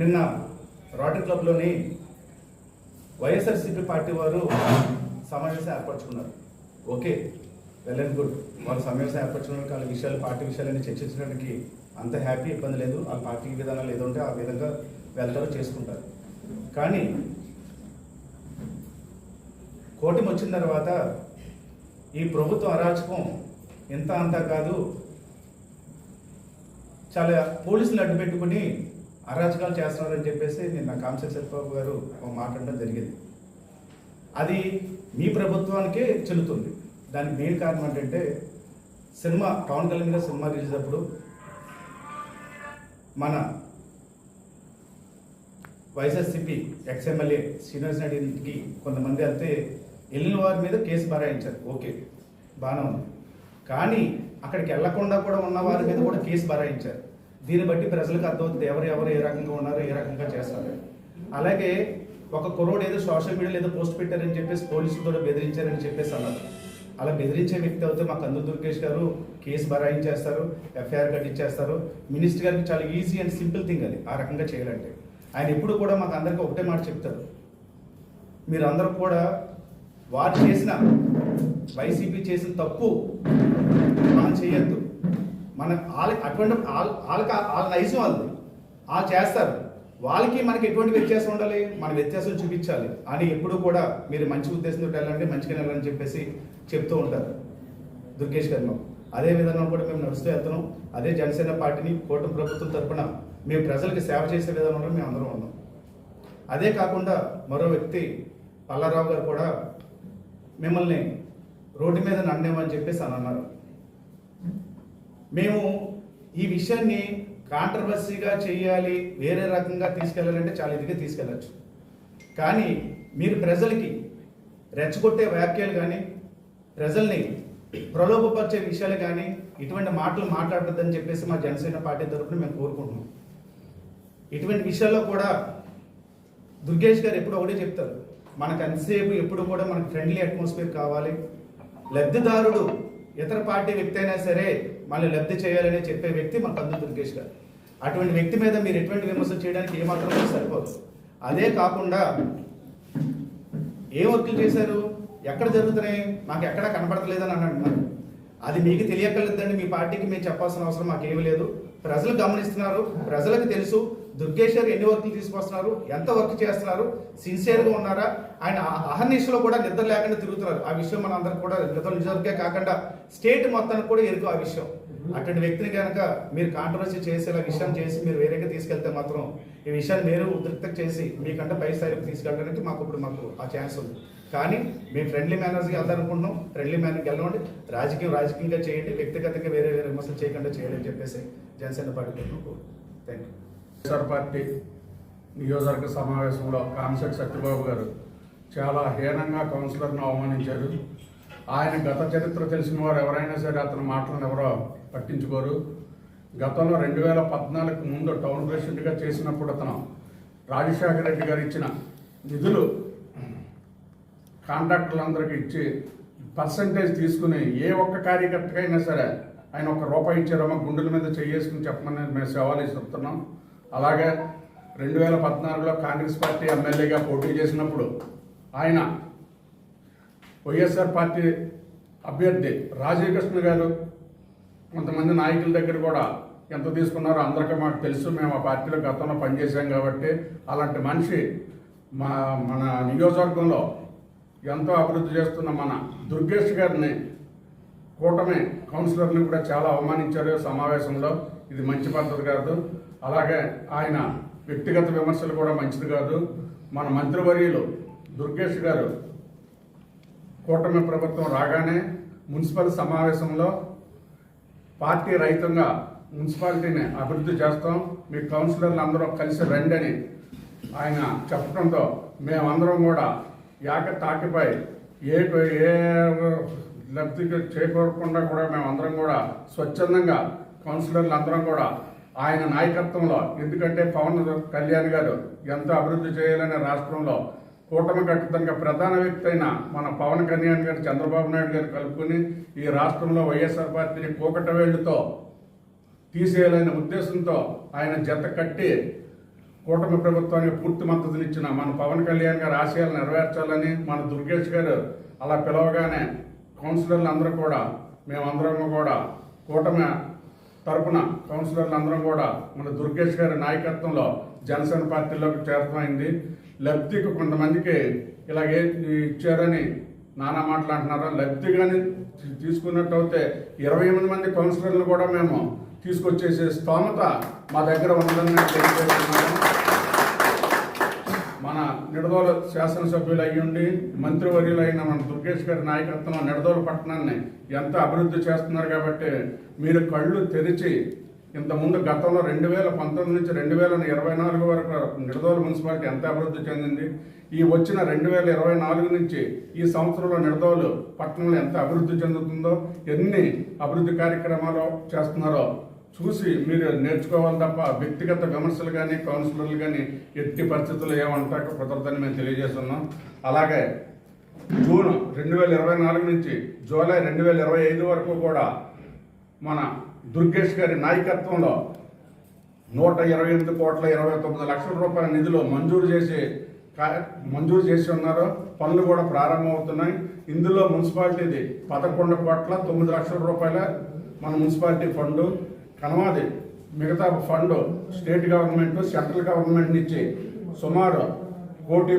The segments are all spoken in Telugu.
నిన్న రోటరీ క్లబ్లోని వైఎస్ఆర్సీపీ పార్టీ వారు సమావేశం ఏర్పరచుకున్నారు. Okay well and good. వాళ్ళు సమావేశం ఏర్పరచుకున్నారు వాళ్ళ విషయాలు పార్టీ విషయాలన్నీ చర్చించడానికి అంత హ్యాపీ ఇబ్బంది లేదు. వాళ్ళ పార్టీ విధానాలు ఏదో ఉంటే ఆ విధంగా వెళ్తారు చేసుకుంటారు. కానీ కూటమి వచ్చిన తర్వాత ఈ ప్రభుత్వ అరాచకం ఇంత అంతా కాదు. చాలా పోలీసులు అడ్డు పెట్టుకుని అరాచకాలు చేస్తున్నారని చెప్పేసి నిన్న కాంసెట్ సత్యబాబు గారు ఒక మాట్లాడడం జరిగింది. అది మీ ప్రభుత్వానికే చెల్లుతుంది. దానికి మెయిన్ కారణం ఏంటంటే సినిమా పవన్ కళ్యాణ్ గారు సినిమా రిలీజ్ అప్పుడు మన వైఎస్ఆర్సీపీ ఎక్స్ఎమ్మెల్యే శ్రీనివాస్ నాయుడు ఇంటికి కొంతమంది వెళ్తే వెళ్ళిన వారి మీద కేసు బరాయించారు. ఓకే బాగానే ఉంది. కానీ అక్కడికి వెళ్ళకుండా కూడా ఉన్న వారి మీద కూడా కేసు బరాయించారు. దీన్ని బట్టి ప్రజలకు అర్థమవుతుంది ఎవరు ఎవరు ఏ రకంగా ఉన్నారు ఏ రకంగా చేస్తారు. అలాగే ఒక కుర్రోడు ఏదో సోషల్ మీడియాలో ఏదో పోస్ట్ పెట్టారని చెప్పేసి పోలీసులతో బెదిరించారని చెప్పేసి అన్నారు. అలా బెదిరించే వ్యక్తి అయితే మా కందు దుర్గేష్ గారు కేసు బరాయించేస్తారు ఎఫ్ఐఆర్ కట్టించేస్తారు మినిస్టర్ గారికి చాలా ఈజీ అండ్ సింపుల్ థింగ్ అది ఆ రకంగా చేయాలంటే. ఆయన ఎప్పుడు కూడా మాకు అందరికీ ఒకటే మాట చెప్తారు. మీరు అందరూ కూడా వారు చేసిన వైసీపీ చేసిన తప్పు మనం చేయొద్దు మన వాళ్ళ అటువంటి వాళ్ళ వాళ్ళకి వాళ్ళ నైజం వాళ్ళది. వాళ్ళు చేస్తారు. వాళ్ళకి మనకి ఎటువంటి వ్యత్యాసం ఉండాలి? మన వ్యత్యాసం చూపించాలి. అని ఎప్పుడు కూడా మీరు మంచి ఉద్దేశంతో వెళ్ళండి మంచిగా వెళ్ళాలని చెప్పేసి చెప్తూ ఉంటారు. దుర్గేష్ గారు మాకు. అదే విధంగా కూడా మేము నడుస్తూ వెళ్తున్నాం. అదే జనసేన పార్టీని కూటమి ప్రభుత్వం తరపున మేము ప్రజలకు సేవ చేసే విధానంలో మేము అందరం ఉన్నాం. అదే కాకుండా మరో వ్యక్తి పల్లారావు గారు కూడా మిమ్మల్ని రోడ్డు మీద నన్నేమని చెప్పేసి అని అన్నారు. మేము ఈ విషయాన్ని కాంట్రవర్సీగా చేయాలి వేరే రకంగా తీసుకెళ్ళాలంటే చాలా ఇదిగా తీసుకెళ్ళచ్చు. కానీ మీరు ప్రజలకి రెచ్చగొట్టే వ్యాఖ్యలు కానీ ప్రజల్ని ప్రలోభపరిచే విషయాలు కానీ ఇటువంటి మాటలు మాట్లాడద్దని చెప్పేసి మా జనసేన పార్టీ తరఫున మేము కోరుకుంటున్నాం. ఇటువంటి విషయాల్లో కూడా దుర్గేష్ గారు ఎప్పుడు ఒకటే చెప్తారు మనకు అంతసేపు ఎప్పుడు కూడా మనకు ఫ్రెండ్లీ అట్మాస్ఫియర్ కావాలి. లబ్ధిదారుడు ఇతర పార్టీ వ్యక్తి అయినా సరే మళ్ళీ లబ్ధి చేయాలని చెప్పే వ్యక్తి మా కందు దుర్గేష్ గారు. అటువంటి వ్యక్తి మీద మీరు ఎటువంటి విమర్శలు చేయడానికి ఏమాత్రం సరిపోదు. అదే కాకుండా ఏ వర్కులు చేశారు? ఎక్కడ జరుగుతున్నాయి? మాకు ఎక్కడ కనపడతలేదని అని అంటున్నారు అది మీకు తెలియక్కర్లేదండి మీ పార్టీకి మేము చెప్పాల్సిన అవసరం మాకేమీ లేదు. ప్రజలు గమనిస్తున్నారు ప్రజలకు తెలుసు. దుర్గేష్ గారు ఎన్ని వర్కులు తీసుకొస్తున్నారు? ఎంత వర్క్ చేస్తున్నారు? సిన్సియర్గా ఉన్నారా? ఆయన అహ- అహర్నిశలో కూడా నిద్ర లేకుండా తిరుగుతున్నారు. ఆ విషయం మన అందరికి కూడా నిద్ర నిజంగా కాకుండా స్టేట్ మొత్తానికి కూడా ఎరుకు ఆ విషయం. అటువంటి వ్యక్తిని కనుక మీరు కాంట్రవర్సీ చేసేలా విషయం చేసి మీరు వేరేగా తీసుకెళ్తే మాత్రం ఈ విషయాన్ని మీరు ఉద్రిక్త చేసి మీకంటే పై స్థాయికి తీసుకెళ్ళడానికి మాకు ఇప్పుడు మాకు ఆ ఛాన్స్ ఉంది. కానీ మేము ఫ్రెండ్లీ మేనర్స్కి వెళ్దామనుకుంటున్నాం ఫ్రెండ్లీ మేనర్కి వెళ్ళండి రాజకీయం రాజకీయంగా చేయండి. వ్యక్తిగతంగా వేరే వేరే విమర్శలు చేయకుండా చేయాలి అని చెప్పేసి Janasena party thank you YSR party నియోజకవర్గ సమావేశంలో కాన్సెట్ సత్యబాబు గారు చాలా హీనంగా కౌన్సిలర్ను అవమానించారు. ఆయన గత చరిత్ర తెలిసిన వారు ఎవరైనా సరే అతని మాటలను ఎవరో పట్టించుకోరు. గతంలో రెండు వేల పద్నాలుగు ముందు టౌన్ ప్రెసిడెంట్గా చేసినప్పుడు అతను రాజశేఖర రెడ్డి గారు ఇచ్చిన నిధులు కాంట్రాక్టర్లందరికీ ఇచ్చి పర్సంటేజ్ తీసుకుని ఏ ఒక్క కార్యకర్తకైనా సరే ఆయన ఒక రూపాయి ఇచ్చారో గుండెల మీద చేసుకుని చెప్పమని మేము సవాలు చెప్తున్నాం అలాగే రెండు వేల పద్నాలుగులో కాంగ్రెస్ పార్టీ ఎమ్మెల్యేగా పోటీ చేసినప్పుడు ఆయన వైఎస్ఆర్ పార్టీ అభ్యర్థి రాజీవ్ కృష్ణ గారు కొంతమంది నాయకుల దగ్గర కూడా ఎంత తీసుకున్నారో అందరికీ మాకు తెలుసు. మేము ఆ పార్టీలో గతంలో పనిచేసాం కాబట్టి అలాంటి మనిషి మా మన నియోజకవర్గంలో ఎంతో అభివృద్ధి చేస్తున్న మన దుర్గేష్ గారిని కూటమి కౌన్సిలర్ని కూడా చాలా అవమానించారు సమావేశంలో. ఇది మంచి పద్ధతి కాదు. అలాగే ఆయన వ్యక్తిగత విమర్శలు కూడా మంచిది కాదు. మన మంత్రివర్యులు దుర్గేష్ గారు కూటమి ప్రభుత్వం రాగానే మున్సిపల్ సమావేశంలో పార్టీ రహితంగా మున్సిపాలిటీని అభివృద్ధి చేస్తాం. మీ కౌన్సిలర్లు అందరూ కలిసి రండి అని ఆయన చెప్పడంతో మేమందరం కూడా యాక తాకిపై ఏ ఏ లబ్ధి చేకూరకుండా కూడా మేమందరం కూడా స్వచ్ఛందంగా కౌన్సిలర్లు అందరం కూడా ఆయన నాయకత్వంలో ఎందుకంటే పవన్ కళ్యాణ్ గారు ఎంతో అభివృద్ధి చేయాలనే రాష్ట్రంలో కూటమి కట్టుతంగా ప్రధాన వ్యక్తి అయిన మన పవన్ కళ్యాణ్ గారు చంద్రబాబు నాయుడు గారు కలుపుకొని ఈ రాష్ట్రంలో వైఎస్ఆర్ పార్టీని కూకటవేళ్ళతో తీసేయాలనే ఉద్దేశంతో ఆయన జత కట్టి కూటమి ప్రభుత్వానికి పూర్తి మద్దతునిచ్చిన మన పవన్ కళ్యాణ్ గారి ఆశయాలు నెరవేర్చాలని మన దుర్గేష్ గారు అలా పిలవగానే కౌన్సిలర్లు అందరూ కూడా మేమందరం కూడా కూటమి తరపున కౌన్సిలర్లు అందరం కూడా మన దుర్గేష్ గారి నాయకత్వంలో జనసేన పార్టీలోకి చేరమైంది లబ్ధికి కొంతమందికి ఇలాగే ఇచ్చారని నానా మాట్లాడుతున్నారు లబ్ధి కానీ తీసుకున్నట్టు అయితే ఇరవై ఎనిమిది మంది కౌన్సిలర్లు కూడా మేము తీసుకొచ్చేసే స్తోమత మా దగ్గర ఉందని నేను తెలియజేస్తున్నాను. మన నిడదోల శాసనసభ్యులు అయ్యుండి మంత్రివర్యులు అయిన మన దుర్గేష్ గారి నాయకత్వంలో నిడదోల పట్టణాన్ని ఎంత అభివృద్ధి చేస్తున్నారు కాబట్టి మీరు కళ్ళు తెరిచి ఇంతకుముందు గతంలో రెండు వేల పంతొమ్మిది నుంచి రెండు వేల ఇరవై నాలుగు వరకు నిడదోల మున్సిపాలిటీ ఎంత అభివృద్ధి చెందింది? ఈ వచ్చిన రెండు వేల ఇరవై నాలుగు నుంచి ఈ సంవత్సరంలో నిడదోలు పట్టణంలో ఎంత అభివృద్ధి చెందుతుందో ఎన్ని అభివృద్ధి కార్యక్రమాలు చేస్తున్నారో చూసి మీరు నేర్చుకోవాలి తప్ప వ్యక్తిగత విమర్శలు కానీ కౌన్సిలర్లు కానీ ఎట్టి పరిస్థితులు ఏమంటాక కుదరదని మేము తెలియజేస్తున్నాం. అలాగే జూన్ రెండు వేల ఇరవై నాలుగు నుంచి జూలై రెండు వేల ఇరవై ఐదు వరకు కూడా మన దుర్గేష్ గారి నాయకత్వంలో నూట ఇరవై ఎనిమిది కోట్ల ఇరవై తొమ్మిది లక్షల రూపాయల నిధులు మంజూరు చేసి మంజూరు చేసి ఉన్నారు. పనులు కూడా ప్రారంభమవుతున్నాయి. ఇందులో మున్సిపాలిటీది పదకొండు కోట్ల తొమ్మిది లక్షల రూపాయల మన మున్సిపాలిటీ ఫండ్ కనవాది మిగతా fund state government central government నుంచి సుమారు కోటి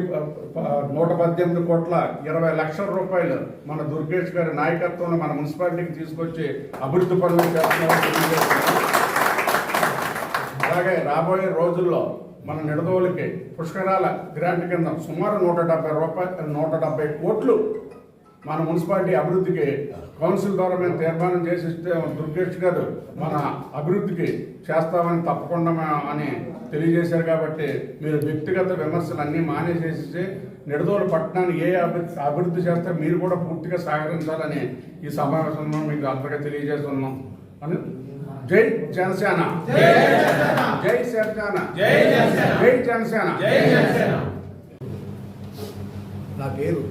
నూట పద్దెనిమిది కోట్ల ఇరవై లక్షల రూపాయలు మన దుర్గేష్ గారి నాయకత్వంలో మన మున్సిపాలిటీకి తీసుకొచ్చి అభివృద్ధి పనులు చేస్తున్నామని అలాగే రాబోయే రోజుల్లో మన నిడదోలికి పుష్కరాల గ్రాంట్ కింద సుమారు నూట డెబ్బై రూపాయలు నూట డెబ్బై కోట్లు మన మున్సిపాలిటీ అభివృద్ధికి కౌన్సిల్ ద్వారా మేము తీర్మానం చేసి ఇస్తే దుర్గేష్ గారు మన అభివృద్ధికి చేస్తామని తప్పకుండా మా- అని తెలియజేశారు కాబట్టి మీరు వ్యక్తిగత విమర్శలు అన్నీ మానేసేసి నిడదోలు పట్టణాన్ని ఏ అభివృద్ధి అభివృద్ధి చేస్తే మీరు కూడా పూర్తిగా సహకరించాలని ఈ సమావేశంలో మీకు అందరికీ తెలియజేస్తున్నాం. అని? జై జనసేన. జై జనసేన. జై జనసేన. నా పేరు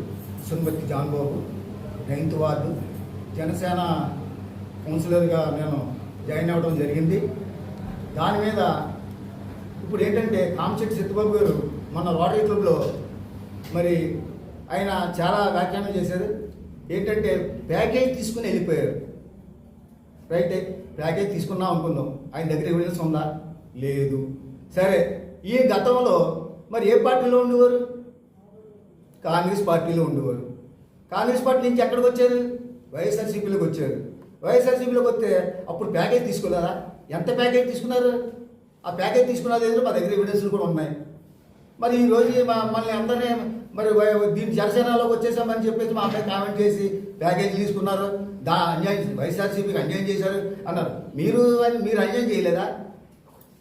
సున్మతి జాన్బాబు నైన్త్ వార్డు. జనసేన కౌన్సిలర్గా నేను జాయిన్ అవ్వడం జరిగింది. దాని మీద ఇప్పుడు ఏంటంటే కామశెట్టి సత్యబాబు గారు మన రోటరీ క్లబ్లో మరి ఆయన చాలా వ్యాఖ్యానం చేశారు. ఏంటంటే ప్యాకేజ్ తీసుకుని వెళ్ళిపోయారు. రైట్ ప్యాకేజ్ తీసుకున్నాం అనుకుందాం. ఆయన దగ్గర ఎవిడెన్స్ ఉందా? లేదు. సరే ఈ గతంలో మరి ఏ పార్టీలో ఉండేవారు? కాంగ్రెస్ పార్టీలో ఉండేవారు. కాంగ్రెస్ పార్టీ నుంచి ఎక్కడికి వచ్చారు? వైఎస్ఆర్సీపీలోకి వచ్చారు. వైఎస్ఆర్సీపీలోకి వస్తే అప్పుడు ప్యాకేజ్ తీసుకున్నారా? ఎంత ప్యాకేజ్ తీసుకున్నారు? ఆ ప్యాకేజ్ తీసుకున్నది ఏదో మా దగ్గర ఎవిడెన్స్లు కూడా ఉన్నాయి. మరి ఈ రోజు మనల్ని అందరినీ మరి దీన్ని దీని జనసేనలోకి వచ్చేసామని చెప్పేసి మా అమ్మాయి కామెంట్ చేసి ప్యాకేజ్ తీసుకున్నారు. దా అన్యాయం వైఎస్ఆర్సీపీకి అన్యాయం చేశారు అన్నారు. మీరు మీరు అన్యాయం చేయలేదా?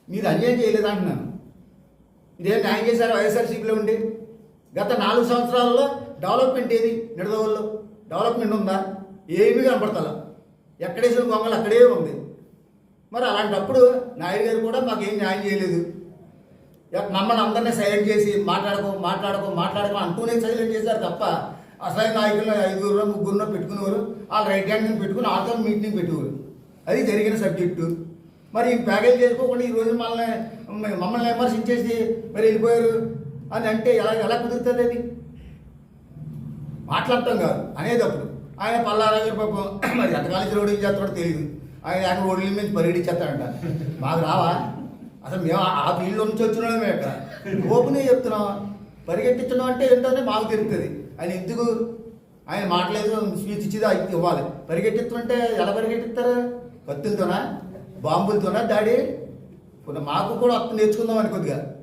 మీరు అన్యాయం చేయలేదా అంటున్నాను. ఇదేం న్యాయం చేశారు? వైఎస్ఆర్సీపీలో ఉండి? గత నాలుగు సంవత్సరాల్లో డెవలప్మెంట్ ఏది? నిడదవల్లో డెవలప్మెంట్ ఉందా? ఏమీ కనపడతలా. ఎక్కడేసిన గొంగలు అక్కడే ఉంది. మరి అలాంటప్పుడు నాయుడు గారు కూడా మాకు ఏం న్యాయం చేయలేదు. మమ్మల్ని అందరినీ సైలెంట్ చేసి మాట్లాడుకో మాట్లాడుకో మాట్లాడుకో అంటూనే సైలెంట్ చేశారు తప్ప అసలు నాయకులు ఐదుగురు ముగ్గురునో పెట్టుకునేవారు. వాళ్ళు రైట్ హ్యాండ్ పెట్టుకుని వాళ్ళతో మీటింగ్ పెట్టుకోరు అది జరిగిన సబ్జెక్టు మరి ఈ ప్యాకేజ్ చేసుకోకుండా ఈ రోజు మమ్మల్ని మమ్మల్ని విమర్శించేసి మరి వెళ్ళిపోయారు. అని అంటే ఎలా ఎలా కుదురుతుంది అది? మాట్లాడటం కాదు అనేటప్పుడు. ఆయన పల్లారా పాపం మరి ఎంతకాలం రోడ్డు చేస్తాడో తెలియదు. ఆయన ఎక్కడ రోడ్ల మీద పరిగెడిచ్చేస్తాడంట మాకు రావా? అసలు మేము ఆ- ఆ ఫీల్డ్ నుంచి వచ్చిన మేము ఇక్కడ ఓపెనే చెప్తున్నాం పరిగెట్టించడం అంటే ఏంటంటే మాకు తెలుస్తుంది. ఆయన ఎందుకు ఆయన మాట్లాడదు స్పీచ్ ఇచ్చేది ఇవ్వాలి. పరిగెట్టిస్తుంటే ఎలా పరిగెట్టిస్తారు? కత్తులతోనా? బాంబులతోనా దాడి మాకు కూడా అర్థం నేర్చుకుందాం అని కొద్దిగా.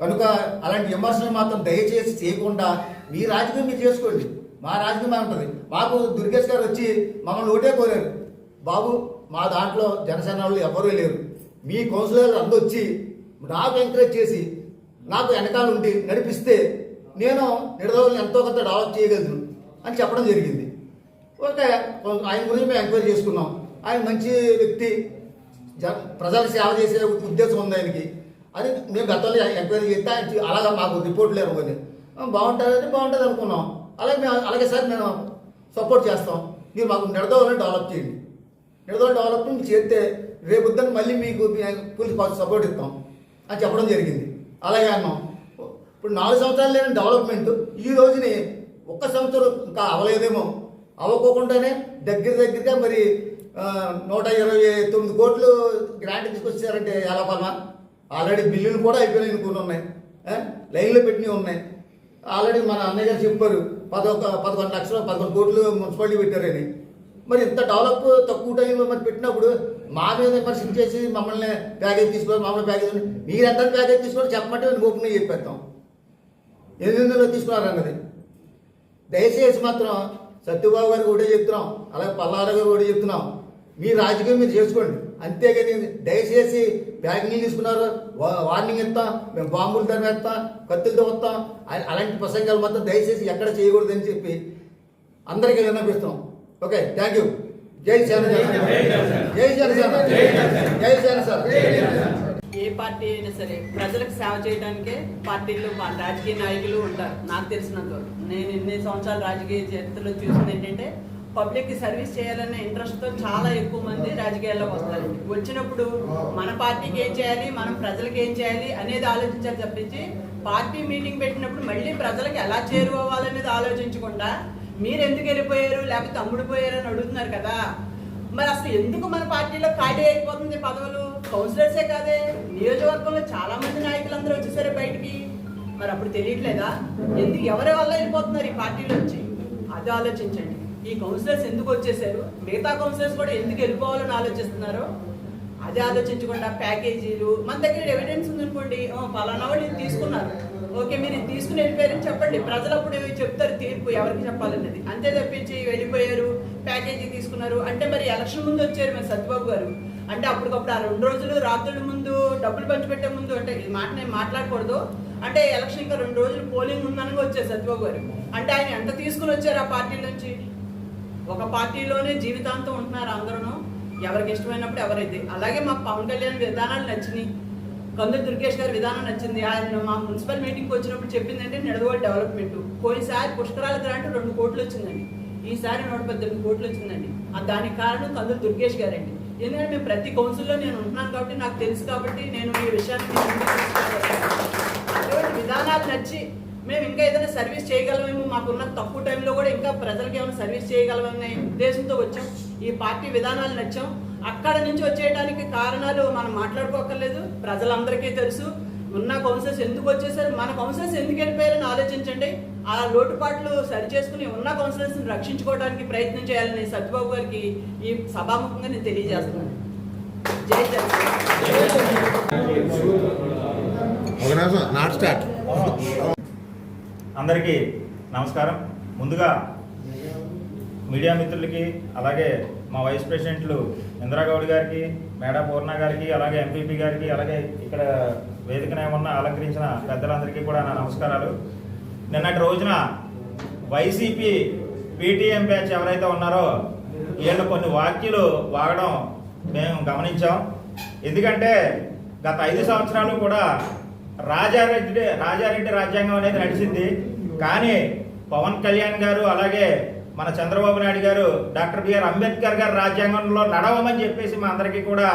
కనుక అలాంటి విమర్శలు మాత్రం దయచేసి చేయకుండా మీ రాజకీయం మీరు చేసుకోండి. మా రాజకీయం ఉంటుంది మాకు దుర్గేష్ గారు వచ్చి మమ్మల్ని ఓటే కోరారు. బాబు మా దాంట్లో జనసేన వాళ్ళు ఎవరూ లేరు. మీ కౌన్సిలర్ అందరూ వచ్చి నాకు ఎంకరేజ్ చేసి నాకు వెనకాల ఉండి నడిపిస్తే నేను నిడదవులను ఎంతో కొంత డెవలప్ చేయగలను అని చెప్పడం జరిగింది. ఓకే ఆయన గురించి మేము ఎంక్వైరీ చేసుకున్నాం. ఆయన మంచి వ్యక్తి జ- ప్రజల సేవ చేసే ఉద్దేశం ఉంది ఆయనకి. అది మేము గతంలో ఎంక్వైరీ చేస్తే అలాగా మాకు రిపోర్ట్ లేవు అని. బాగుంటుందంటే బాగుంటుంది అనుకున్నాం. అలాగే మేము అలాగే సార్ మేము సపోర్ట్ చేస్తాం. మీరు మాకు నిడదవలని డెవలప్ చేయండి. నిడదవ డెవలప్మెంట్ చేస్తే రేపొద్దున మళ్ళీ మీకు పోలీస్ సపోర్ట్ ఇస్తాం అని చెప్పడం జరిగింది. అలాగే అన్నాం. ఇప్పుడు నాలుగు సంవత్సరాలు లేని డెవలప్మెంట్ ఈ రోజుని ఒక్క సంవత్సరం ఇంకా అవలేదేమో. అవ్వకోకుండానే దగ్గర దగ్గరగా మరి నూట ఇరవై తొమ్మిది కోట్లు గ్రాంట్ తీసుకొచ్చారంటే ఎలా పర్మా ఆల్రెడీ బిల్లులు కూడా అయిపోయినాయి కొన్ని ఉన్నాయి. లైన్లో పెట్టినవి ఉన్నాయి. ఆల్రెడీ మన అన్నయ్య గారు చెప్పారు పదొక పదకొండు లక్షలు పదకొండు కోట్లు మున్సిపాలిటీ పెట్టారని. మరి ఇంత డెవలప్ తక్కువ టైంలో మరి పెట్టినప్పుడు మా మీద విమర్శలు చేసి మమ్మల్ని ప్యాకేజ్ తీసుకోవాలి మమ్మల్ని ప్యాకేజ్ మీరు ఎంత ప్యాకేజ్ తీసుకోవాలి చెప్పమంటే నేను ఓపెన్ చెప్పేస్తాం ఎనిమిది వందలు తీసుకున్నారన్నది దయచేసి మాత్రం సత్యబాబు గారికి ఒకటే చెప్తున్నాం అలాగే పల్లార గారు ఒకటే చెప్తున్నాం. మీ రాజకీయం మీరు చేసుకోండి. అంతేగాని దయచేసి ప్యాకింగ్లు తీసుకున్నారు. వా- వార్నింగ్ ఇస్తాం మేము బాంబులు తరిమేస్తాం కత్తులతో వస్తాం. అలాంటి ప్రసంగాలు మాత్రం దయచేసి ఎక్కడ చేయకూడదని చెప్పి అందరికీ విన్నపిస్తాం ఓకే థ్యాంక్ యూ. జై జనసేన జై జనసేన జై జనసేన ఏ పార్టీ అయినా సరే ప్రజలకు సేవ చేయడానికే పార్టీలు రాజకీయ నాయకులు ఉంటారు. నాకు తెలిసినంత. నేను ఎన్ని సంవత్సరాలు రాజకీయ చరిత్రలో చూసింది ఏంటంటే పబ్లిక్కి సర్వీస్ చేయాలనే ఇంట్రెస్ట్తో చాలా ఎక్కువ మంది రాజకీయాల్లోకి వస్తారు. వచ్చినప్పుడు మన పార్టీకి ఏం చేయాలి మనం ప్రజలకు ఏం చేయాలి అనేది ఆలోచించాలి తప్పించి పార్టీ మీటింగ్ పెట్టినప్పుడు మళ్ళీ ప్రజలకు ఎలా చేరుకోవాలనేది ఆలోచించకుండా మీరు ఎందుకు వెళ్ళిపోయారు లేకపోతే అమ్ముడుపోయారు అని అడుగుతున్నారు కదా. మరి అసలు ఎందుకు మన పార్టీలో ఖాళీ అయిపోతుంది పదవులు? కౌన్సిలర్సే కాదే. నియోజకవర్గంలో చాలా మంది నాయకులు అందరూ వచ్చేసారు బయటికి. మరి అప్పుడు తెలియట్లేదా? ఎందుకు ఎవరి వల్ల వెళ్ళిపోతున్నారు ఈ పార్టీలో వచ్చి అది ఆలోచించండి. ఈ కౌన్సిలర్స్ ఎందుకు వచ్చేసారు? మిగతా కౌన్సిలర్స్ కూడా ఎందుకు వెళ్ళిపోవాలని ఆలోచిస్తున్నారు? అదే ఆలోచించకుండా ప్యాకేజీలు మన దగ్గర ఎవిడెన్స్ ఉందనుకోండి ఫలానా పలానా వాళ్ళు ఇది తీసుకున్నారు. ఓకే మీరు ఇది తీసుకుని వెళ్ళిపోయారని చెప్పండి. ప్రజలు అప్పుడు చెప్తారు తీర్పు ఎవరికి చెప్పాలన్నది. అంతే తప్పించి వెళ్ళిపోయారు ప్యాకేజీ తీసుకున్నారు. అంటే మరి ఎలక్షన్ ముందు వచ్చారు మరి సత్యబాబు గారు. అంటే అప్పటికప్పుడు ఆ రెండు రోజులు రాత్రుల ముందు డబ్బులు పంచిపెట్టే ముందు అంటే ఈ మాట నేను మాట్లాడకూడదు. అంటే ఎలక్షన్ ఇంకా రెండు రోజులు పోలింగ్ ఉందనగా వచ్చారు సత్యబాబు గారు. అంటే ఆయన ఎంత తీసుకుని వచ్చారు ఆ పార్టీ నుంచి? ఒక పార్టీలోనే జీవితాంతం ఉంటున్నారు అందరూ ఎవరికి ఇష్టమైనప్పుడు ఎవరైతే. అలాగే మాకు పవన్ కళ్యాణ్ విధానాలు నచ్చినాయి. కందులు దుర్గేష్ గారి విధానం నచ్చింది. ఆయన మా మున్సిపల్ మీటింగ్కి వచ్చినప్పుడు చెప్పిందంటే నిడదవోలు డెవలప్మెంట్. పోయినసారి పుష్కరాల గ్రాంట్ రెండు కోట్లు వచ్చిందండి. ఈసారి నూట పద్దెనిమిది కోట్లు వచ్చిందండి. ఆ దానికి కారణం కందులు దుర్గేష్ గారండి. ఎందుకంటే మేము ప్రతి కౌన్సిల్లో నేను ఉంటున్నాను కాబట్టి నాకు తెలుసు కాబట్టి నేను ఈ విషయాన్ని అటువంటి విధానాలు నచ్చి మేము ఇంకా ఏదైనా సర్వీస్ చేయగలమేమో మాకున్న తక్కువ టైంలో కూడా ఇంకా ప్రజలకి ఏమైనా సర్వీస్ చేయగలమనే ఉద్దేశంతో వచ్చాం. ఈ పార్టీ విధానాలు నచ్చాం. అక్కడ నుంచి వచ్చేయడానికి కారణాలు మనం మాట్లాడుకోకర్లేదు. ప్రజలందరికీ తెలుసు. ఉన్న కౌన్సిలర్స్ ఎందుకు వచ్చేసారు? మన కౌన్సిలర్స్ ఎందుకు వెళ్ళిపోయారని ఆలోచించండి. ఆ లోటుపాట్లు సరి చేసుకుని ఉన్న కౌన్సిలర్స్ రక్షించుకోవడానికి ప్రయత్నం చేయాలని సత్యబాబు గారికి ఈ సభాముఖంగా నేను తెలియజేస్తున్నాను. జై జగన్ ఒక నిమిషం నాట్ స్టార్ట్ అందరికీ నమస్కారం. ముందుగా మీడియా మిత్రులకి అలాగే మా వైస్ ప్రెసిడెంట్లు ఇందిరాగౌడ్ గారికి మేడా పూర్ణ గారికి అలాగే ఎంపీపీ గారికి అలాగే ఇక్కడ వేదికనే ఉన్న అలంకరించిన పెద్దలందరికీ కూడా నా నమస్కారాలు. నిన్నటి రోజున వైసీపీ పీటీఎం బ్యాచ్ ఎవరైతే ఉన్నారో వీళ్ళు కొన్ని వాక్యలు వాగడం మేము గమనించాం. ఎందుకంటే గత ఐదు సంవత్సరాలు కూడా రాజారెడ్డి రాజారెడ్డి రాజ్యాంగం అనేది నడిచింది. కానీ పవన్ కళ్యాణ్ గారు అలాగే మన చంద్రబాబు నాయుడు గారు డాక్టర్ బిఆర్ అంబేద్కర్ గారు రాజ్యాంగంలో నడవమని చెప్పేసి మా అందరికీ కూడా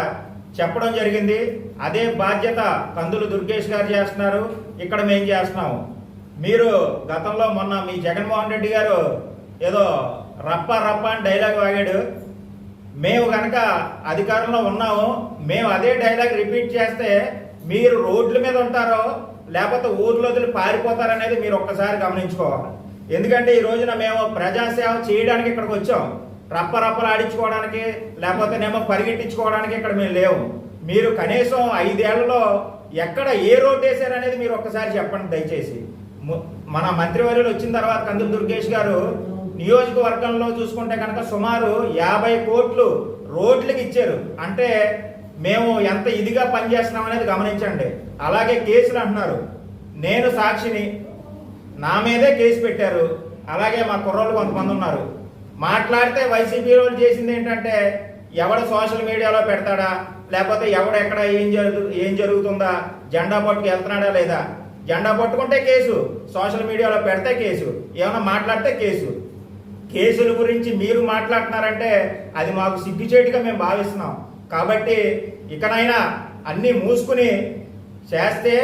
చెప్పడం జరిగింది. అదే బాధ్యత కందులు దుర్గేష్ గారు చేస్తున్నారు. ఇక్కడ మేము చేస్తున్నాము. మీరు గతంలో మొన్న మీ జగన్మోహన్ రెడ్డి గారు ఏదో రప్ప రప్ప అని డైలాగ్ వాగాడు. మేము కనుక అధికారంలో ఉన్నాము మేము అదే డైలాగ్ రిపీట్ చేస్తే మీరు రోడ్ల మీద ఉంటారో లేకపోతే ఊర్లో వదిలి పారిపోతారనేది మీరు ఒక్కసారి గమనించుకోవాలి. ఎందుకంటే ఈ రోజున మేము ప్రజాసేవ చేయడానికి ఇక్కడికి వచ్చాం. రప్ప రప్పలు ఆడించుకోవడానికి లేకపోతేనేమో పరిగెట్టించుకోవడానికి ఇక్కడ మేము లేవు. మీరు కనీసం ఐదేళ్ళలో ఎక్కడ ఏ రోడ్డు వేసారనేది మీరు ఒక్కసారి చెప్పండి దయచేసి. మన మంత్రివర్యులు వచ్చిన తర్వాత కందులు దుర్గేష్ గారు నియోజకవర్గంలో చూసుకుంటే కనుక సుమారు యాభై కోట్లు రోడ్లకు ఇచ్చారు. అంటే మేము ఎంత ఇదిగా పనిచేస్తున్నాం అనేది గమనించండి. అలాగే కేసులు అంటున్నారు. నేను సాక్షిని నా మీదే కేసు పెట్టారు. అలాగే మా కుర్రోళ్ళు కొంతమంది ఉన్నారు. మాట్లాడితే వైసీపీ వాళ్ళు చేసింది ఏంటంటే ఎవడు సోషల్ మీడియాలో పెడతాడా? లేకపోతే ఎవడు ఎక్కడ ఏం జరుగు ఏం జరుగుతుందా? జెండా పట్టుకు వెళ్తున్నాడా లేదా? జెండా పట్టుకుంటే కేసు. సోషల్ మీడియాలో పెడితే కేసు. ఏమైనా మాట్లాడితే కేసు. కేసుల గురించి మీరు మాట్లాడుతున్నారంటే అది మాకు సిగ్గుచేటుగా మేము భావిస్తున్నాం. కాబట్టి ఇకనైనా అన్నీ మూసుకుని చేస్తే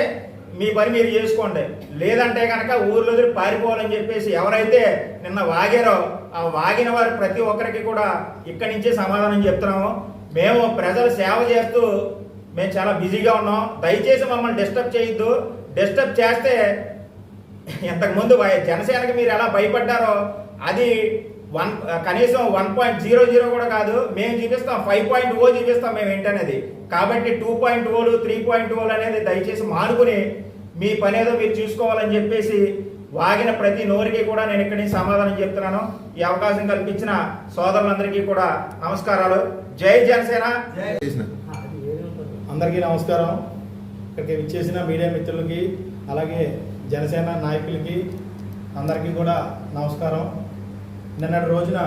మీ పని మీరు చేసుకోండి. లేదంటే కనుక ఊర్లో వదిలి పారిపోవాలని చెప్పేసి ఎవరైతే నిన్న వాగారో ఆ వాగిన వారు ప్రతి ఒక్కరికి కూడా ఇక్కడి నుంచే సమాధానం చెప్తున్నాము. మేము ప్రజలు సేవ చేస్తూ మేము చాలా బిజీగా ఉన్నాం. దయచేసి మమ్మల్ని డిస్టర్బ్ చేయొద్దు. డిస్టర్బ్ చేస్తే ఇంతకుముందు జనసేనకి మీరు ఎలా భయపడ్డారో అది వన్ కనీసం వన్ పాయింట్ జీరో జీరో కూడా కాదు మేము చూపిస్తాం ఫైవ్ పాయింట్ ఓ చూపిస్తాం మేము ఏంటనేది కాబట్టి టూ పాయింట్ ఓలు త్రీ పాయింట్ ఓలు అనేది దయచేసి మానుకుని మీ పని ఏదో మీరు చూసుకోవాలని చెప్పేసి వాగిన ప్రతి నోరికి కూడా నేను ఇక్కడి నుంచి సమాధానం చెప్తున్నాను. ఈ అవకాశం కల్పించిన సోదరులందరికీ కూడా నమస్కారాలు. జై జనసేన. అందరికీ నమస్కారం. ఇక్కడికి విచ్చేసిన మీడియా మిత్రులకి అలాగే జనసేన నాయకులకి అందరికీ కూడా నమస్కారం. నిన్నటి రోజున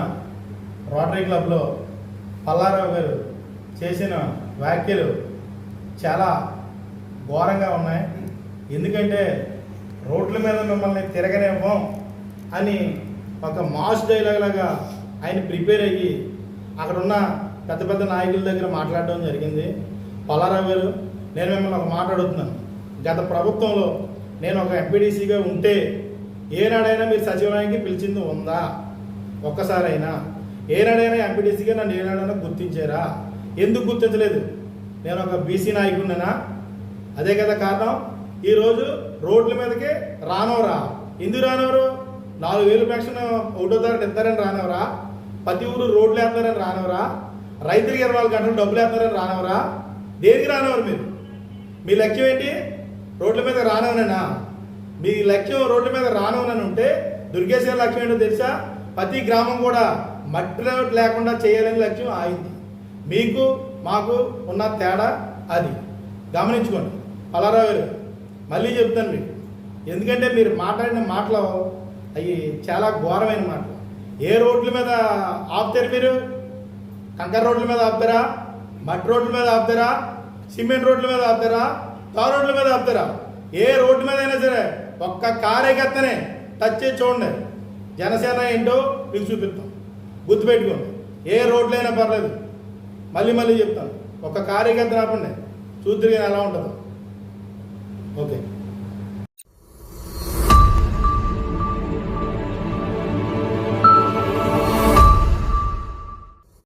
రోటరీ క్లబ్లో పల్లారావు గారు చేసిన వ్యాఖ్యలు చాలా ఘోరంగా ఉన్నాయి. ఎందుకంటే రోడ్ల మీద మిమ్మల్ని తిరగనివ్వం అని ఒక మాస్ డైలాగ్ లాగా ఆయన ప్రిపేర్ అయ్యి అక్కడున్న పెద్ద పెద్ద నాయకుల దగ్గర మాట్లాడడం జరిగింది. పల్లారావు గారు నేను మిమ్మల్ని ఒక మాట అడుగుతున్నాను. గత ప్రభుత్వంలో నేను ఒక ఎంపీడీసీగా ఉంటే ఏనాడైనా మీరు సచివాలయానికి పిలిచింది ఉందా? ఒక్కసారైనా ఏనాడైనా ఎంపీటీసీగా నన్ను ఏనాడైనా గుర్తించారా? ఎందుకు గుర్తించలేదు? నేను ఒక బీసీ నాయకుడినా అదే కదా కారణం. ఈరోజు రోడ్ల మీదకి రానవరా ఎందుకు రానవరు నాలుగు వేలు పెన్షన్ ఒకటో తారీఖు ఇస్తారని రానవరా ప్రతి ఊరు రోడ్లు వేస్తారని రానవరా రైతులకి ఇరవై నాలుగు గంటలు డబ్బులు వేస్తారని రానవరా దేనికి రానవరు మీరు? మీ లక్ష్యం ఏంటి? రోడ్ల మీద రానవనేనా మీ లక్ష్యం రోడ్ల మీద రానవనని ఉంటే దుర్గేశ్వర లక్ష్యం ఏంటో తెలుసా? ప్రతి గ్రామం కూడా మట్టి రోడ్ లేకుండా చేయాలని లక్ష్యం ఆయింది మీకు మాకు ఉన్న తేడా అది. గమనించుకోండి. పలారావు గారు మళ్ళీ చెప్తాను మీకు. ఎందుకంటే మీరు మాట్లాడిన మాటలు అవి చాలా ఘోరమైన మాటలు. ఏ రోడ్ల మీద ఆపుతారు మీరు? కంకర రోడ్ల మీద ఆపుతారా? మట్టి రోడ్ల మీద ఆపుతారా? సిమెంట్ రోడ్ల మీద ఆపుతారా? తార్ రోడ్ల మీద ఆపుతారా? ఏ రోడ్డు మీద అయినా సరే ఒక్క కార్యకర్తనే టచ్ చేసి చూడండి. జనసేన ఏంటో మీకు చూపిస్తాం. గుర్తుపెట్టుకోండి. ఏ రోడ్లైనా పర్లేదు. మళ్ళీ మళ్ళీ చెప్తాను. ఒక కార్యకర్త రాకుండా. చూద్దరు ఎలా ఉంటుందో? ఓకే.